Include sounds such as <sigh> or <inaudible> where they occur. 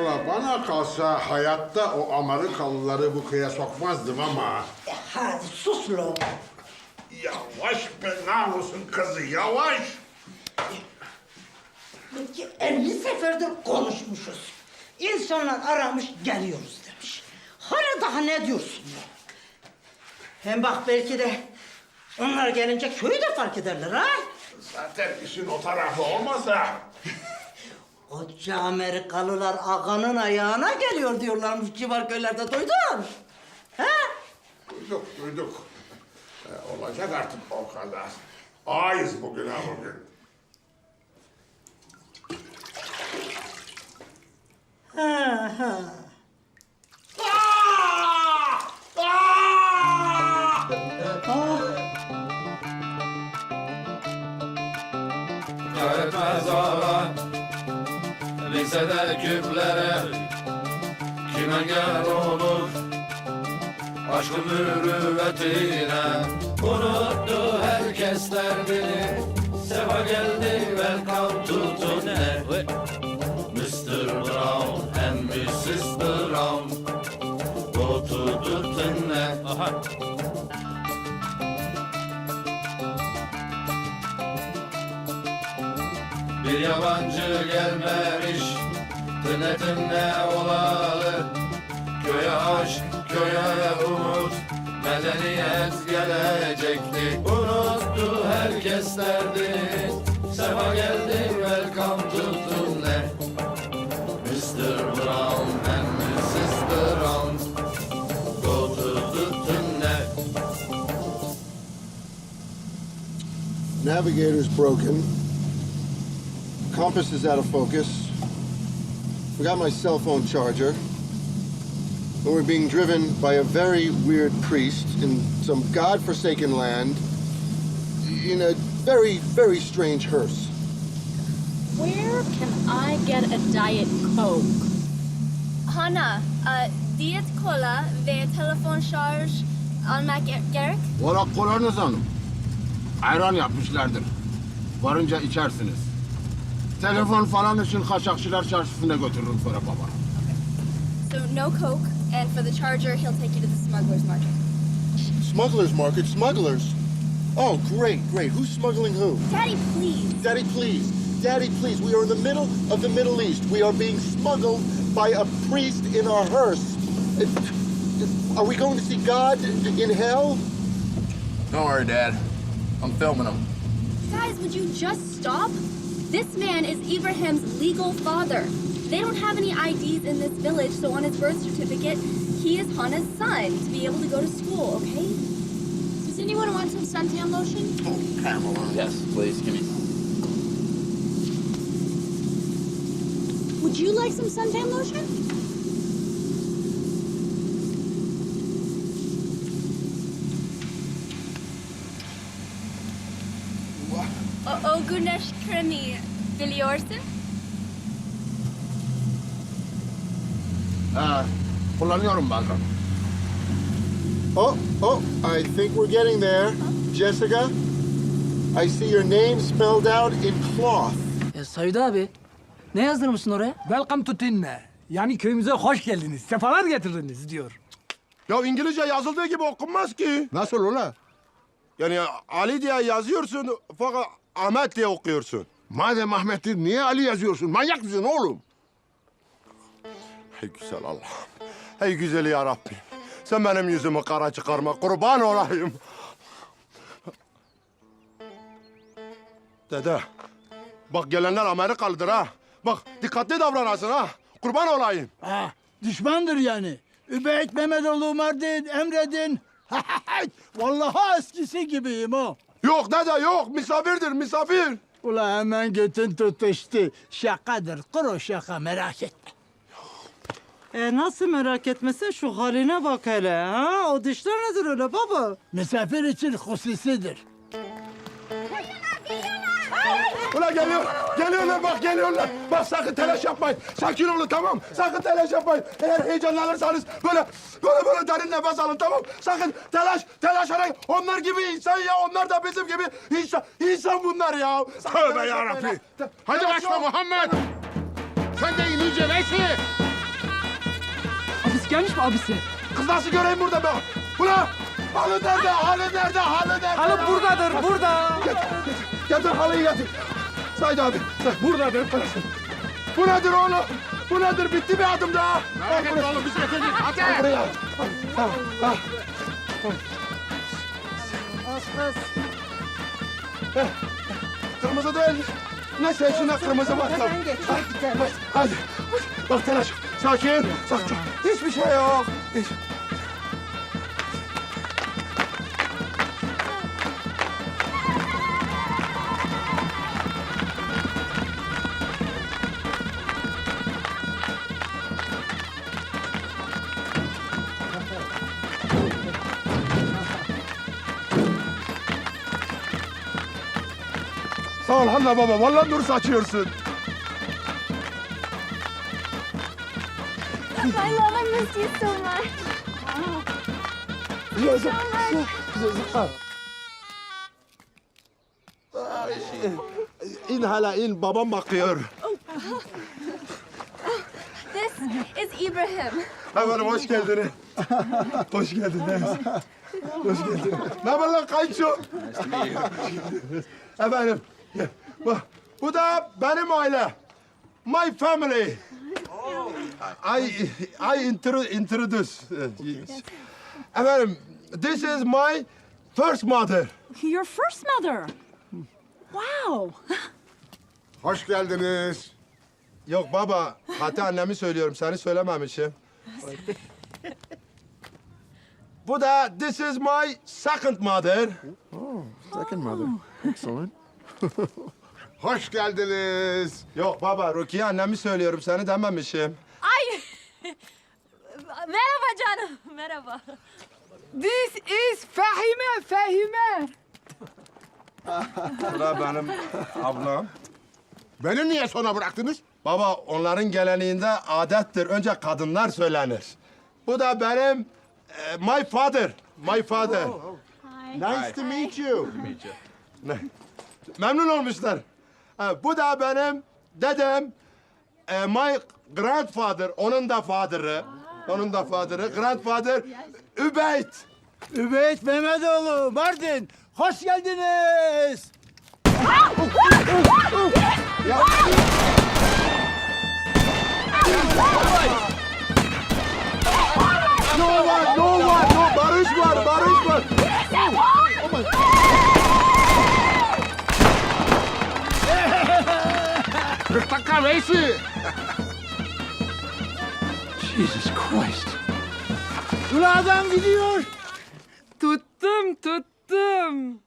Ula bana kalsa hayatta o Amerikalıları bu köye sokmazdım ama... E, hadi sus lo. Yavaş be namusun kızı, yavaş! Peki 50 seferdir konuşmuşuz. İnsanlar aramış geliyoruz demiş. Hala daha ne diyorsun ya? Hem bak belki de onlar gelince köyü de fark ederler ha. Zaten işin o tarafı olmasa... Koca Amerikalılar ağanın ayağına geliyor diyorlarmış civar köylerde duydun. Ha? Duyduk, duyduk. Ee, olacak artık o kadar. Ayız bugün ha bugün. Ha ha. Kim engel olur Aşkın mürüvvetine Unuttu herkes derdini Sefa geldi welcome to Tunne Mr. Brown and Mrs. Brown Go to the Tunne Aha. Bir yabancı gelmemiş Tüne tüne olalı Navigator's broken. Compass is out of focus. Forgot my cell phone charger. And we're being driven by a very weird priest in some god-forsaken land in a very, very strange hearse. Where can I get a Diet Coke? Hana, e, uh, diyet kola ve telefon şarj almak ge- gerek. Orak kolarınız hanım. Ayran yapmışlardır. Varınca içersiniz. Telefon falan için Kaçakçılar Çarşısı'na götürürüm sonra baba. So no coke, and for the charger, he'll take you to the smuggler's market. Smugglers market, smugglers. Oh, great, great. Who's smuggling who? Daddy, please. Daddy, please. Daddy, please. We are in the middle of the Middle East. We are being smuggled by a priest in our hearse. Are we going to see God in hell? Don't worry, Dad. I'm filming them. Guys, would you just stop? This man is Ibrahim's legal father. They don't have any IDs in this village, so on his birth certificate, he is Hana's son to be able to go to school, okay? Does anyone want some suntan lotion? Oh, Pamela. Yes, please, give me some. Would you like some suntan lotion? O, o güneş kremi biliyorsun. Ha, kullanıyorum bazen. Oh, oh, I think we're getting there. Jessica, I see your name spelled out in cloth. Ya Said abi, ne yazdırmışsın oraya? Welcome to Tinne. Yani köyümüze hoş geldiniz, sefalar getirdiniz diyor. Ya İngilizce yazıldığı gibi okunmaz ki. Nasıl ola? Yani Ali diye yazıyorsun fakat Ahmet diye okuyorsun. Madem Ahmet'tir niye Ali yazıyorsun? Manyak mısın oğlum? Ey güzel Allah. Ey güzel ya Rabbi. Sen benim yüzümü kara çıkarma. Kurban olayım. Dede. Bak gelenler Amerikalıdır ha. Bak dikkatli davranasın ha. Kurban olayım. Ha, düşmandır yani. Übeyt Mehmetoğlu Mardin, emredin. <laughs> Vallahi eskisi gibiyim o. Yok dede yok. Misafirdir misafir. Ula hemen götün tutuştu. Şakadır, kuru şaka merak etme. E nasıl merak etmesin şu haline bak hele ha? O dişler nedir öyle baba? Misafir için hususidir. Ulan geliyor. Geliyorlar bak geliyorlar. Bak sakın telaş yapmayın. Sakin olun tamam. Sakın telaş yapmayın. Eğer heyecanlanırsanız böyle böyle böyle derin nefes alın tamam. Sakın telaş telaş arayın. Onlar gibi insan ya. Onlar da bizim gibi insan. insan bunlar ya. Sakın Tövbe telaş yarabbi. yapmayın ha. Te- Hadi telaş başla yok. Muhammed. Sen de inince neyse. Polis gelmiş mi abisi? Kız nasıl göreyim burada ben? Ulan! Halı nerede? Halı nerede? Halı nerede? Halı buradadır, burada. Getir halıyı getir. Said abi. Buradadır. Bu nedir oğlum? Bu nedir? Bitti bir adım daha. Merak etme oğlum biz getirdik. Hadi. Al buraya. al. Al, al. Heh, Kırmızı değil. Neyse şuna kırmızı bak. Tamam. Sen geç, hadi. Hadi. Bak telaş. Sakin. Sakin. Hiçbir şey yok. Hiç. Hanna baba. Vallahi nur saçıyorsun. My love, I missed you so much. Yazık. Yazık. İn hala in. Babam bakıyor. This is Ibrahim. Efendim hoş geldiniz. hoş geldiniz. hoş geldiniz. Ne haber lan kayınço? Efendim. Bu, bu da benim aile. My family. I, I intro, introduce. Efendim, this is my first mother. Your first mother. Wow. Hoş geldiniz. Yok baba, hatta annemi söylüyorum, seni söylememişim. Bu da this is my second mother. Second mother. Excellent. <laughs> Hoş geldiniz. Yok baba, Rukiye annemi söylüyorum, seni dememişim. Ay. <laughs> Merhaba canım. Merhaba. This is Fahime, Fahime. Bu da benim ablam. Beni niye sona bıraktınız? Baba, onların geleneğinde adettir. Önce kadınlar söylenir. Bu da benim e, my father. My father. Nice to meet you. Ne? Memnun olmuşlar. Ha, bu da benim dedem. e, my grandfather. Onun da father'ı. Onun da father'ı. Grandfather Übeyt. Übeyt Mehmetoğlu, Mardin. Hoş geldiniz. No var, no var, no. Barış var, barış var. Kırk dakika reisi. Jesus Christ. Adam gidiyor. Tuttum tuttum.